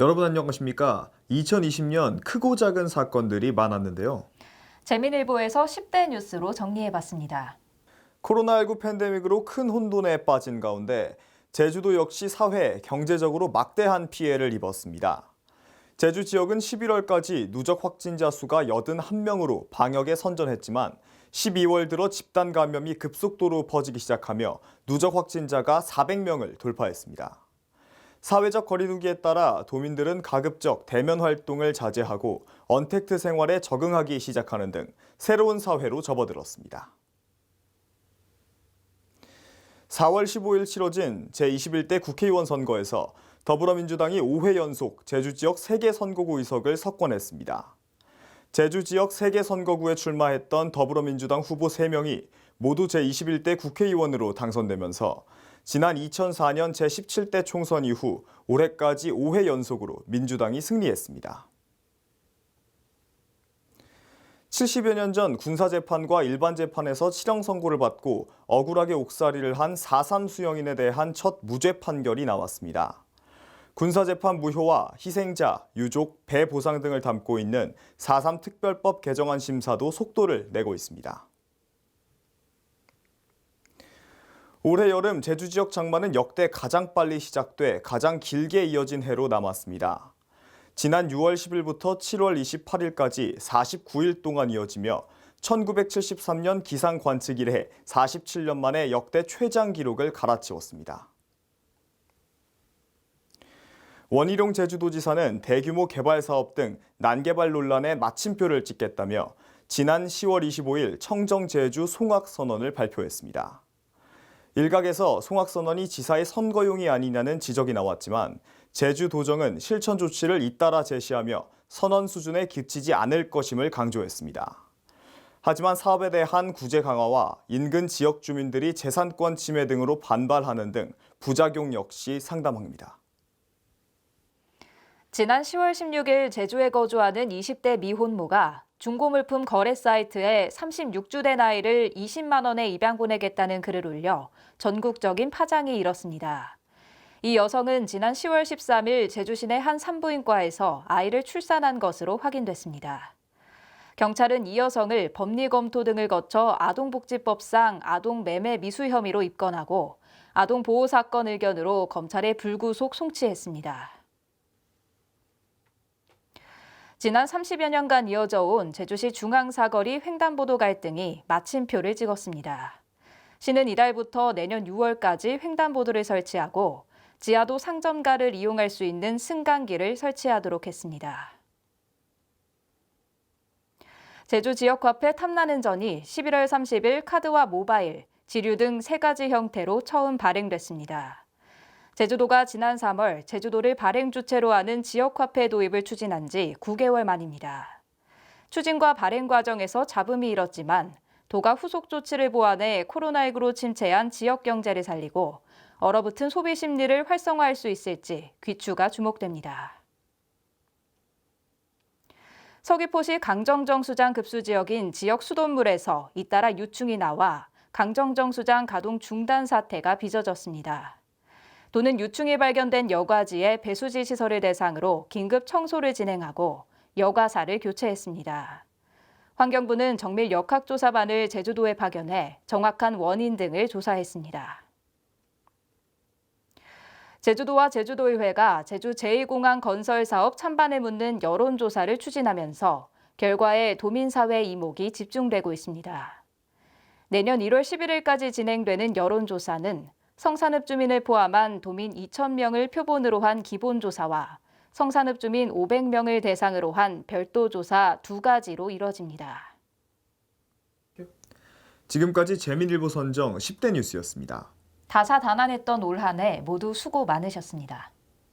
여러분 안녕하십니까? 2020년 크고 작은 사건들이 많았는데요. 재민일보에서 10대 뉴스로 정리해봤습니다. 코로나19 팬데믹으로 큰 혼돈에 빠진 가운데 제주도 역시 사회, 경제적으로 막대한 피해를 입었습니다. 제주 지역은 11월까지 누적 확진자 수가 81명으로 방역에 선전했지만 12월 들어 집단 감염이 급속도로 퍼지기 시작하며 누적 확진자가 400명을 돌파했습니다. 사회적 거리두기에 따라 도민들은 가급적 대면 활동을 자제하고 언택트 생활에 적응하기 시작하는 등 새로운 사회로 접어들었습니다. 4월 15일 치러진 제21대 국회의원 선거에서 더불어민주당이 5회 연속 제주 지역 3개 선거구 의석을 석권했습니다. 제주 지역 3개 선거구에 출마했던 더불어민주당 후보 3명이 모두 제21대 국회의원으로 당선되면서 지난 2004년 제17대 총선 이후 올해까지 5회 연속으로 민주당이 승리했습니다. 70여 년 전 군사재판과 일반재판에서 실형 선고를 받고 억울하게 옥살이를 한 4.3 수영인에 대한 첫 무죄 판결이 나왔습니다. 군사재판 무효와 희생자, 유족, 배 보상 등을 담고 있는 4.3 특별법 개정안 심사도 속도를 내고 있습니다. 올해 여름 제주 지역 장마는 역대 가장 빨리 시작돼 가장 길게 이어진 해로 남았습니다. 지난 6월 10일부터 7월 28일까지 49일 동안 이어지며 1973년 기상 관측 이래 47년 만에 역대 최장 기록을 갈아치웠습니다. 원희룡 제주도지사는 대규모 개발 사업 등 난개발 논란에 마침표를 찍겠다며 지난 10월 25일 청정 제주 송악 선언을 발표했습니다. 일각에서 송악 선언이 지사의 선거용이 아니냐는 지적이 나왔지만 제주 도정은 실천 조치를 잇따라 제시하며 선언 수준에 그치지 않을 것임을 강조했습니다. 하지만 사업에 대한 구제 강화와 인근 지역 주민들이 재산권 침해 등으로 반발하는 등 부작용 역시 상담합니다. 지난 10월 16일 제주에 거주하는 20대 미혼모가 중고물품 거래 사이트에 36주대 나이를 20만 원에 입양 보내겠다는 글을 올려 전국적인 파장이 일었습니다. 이 여성은 지난 10월 13일 제주시내 한 산부인과에서 아이를 출산한 것으로 확인됐습니다. 경찰은 이 여성을 법리 검토 등을 거쳐 아동복지법상 아동 매매 미수 혐의로 입건하고 아동보호 사건 의견으로 검찰에 불구속 송치했습니다. 지난 30여 년간 이어져 온 제주시 중앙사거리 횡단보도 갈등이 마침표를 찍었습니다. 시는 이달부터 내년 6월까지 횡단보도를 설치하고 지하도 상점가를 이용할 수 있는 승강기를 설치하도록 했습니다. 제주 지역화폐 탐나는 전이 11월 30일 카드와 모바일, 지류 등 세 가지 형태로 처음 발행됐습니다. 제주도가 지난 3월 제주도를 발행 주체로 하는 지역화폐 도입을 추진한 지 9개월 만입니다. 추진과 발행 과정에서 잡음이 일었지만 도가 후속 조치를 보완해 코로나19로 침체한 지역 경제를 살리고 얼어붙은 소비 심리를 활성화할 수 있을지 귀추가 주목됩니다. 서귀포시 강정정 수장 급수 지역인 지역 수돗물에서 잇따라 유충이 나와 강정정 수장 가동 중단 사태가 빚어졌습니다. 도는 유충이 발견된 여과지의 배수지 시설을 대상으로 긴급 청소를 진행하고 여과사를 교체했습니다. 환경부는 정밀 역학조사반을 제주도에 파견해 정확한 원인 등을 조사했습니다. 제주도와 제주도의회가 제주 제2공항 건설 사업 찬반을 묻는 여론조사를 추진하면서 결과에 도민사회 이목이 집중되고 있습니다. 내년 1월 11일까지 진행되는 여론조사는 성산읍 주민을 포함한 도민 2,000명을 표본으로 한 기본조사와 성산읍 주민 500명을 대상으로 한 별도 조사 두 가지로 이뤄집니다. 지금까지 재민일보 선정 10대 뉴스였습니다. 다사다난했던 올 한 해 모두 수고 많으셨습니다.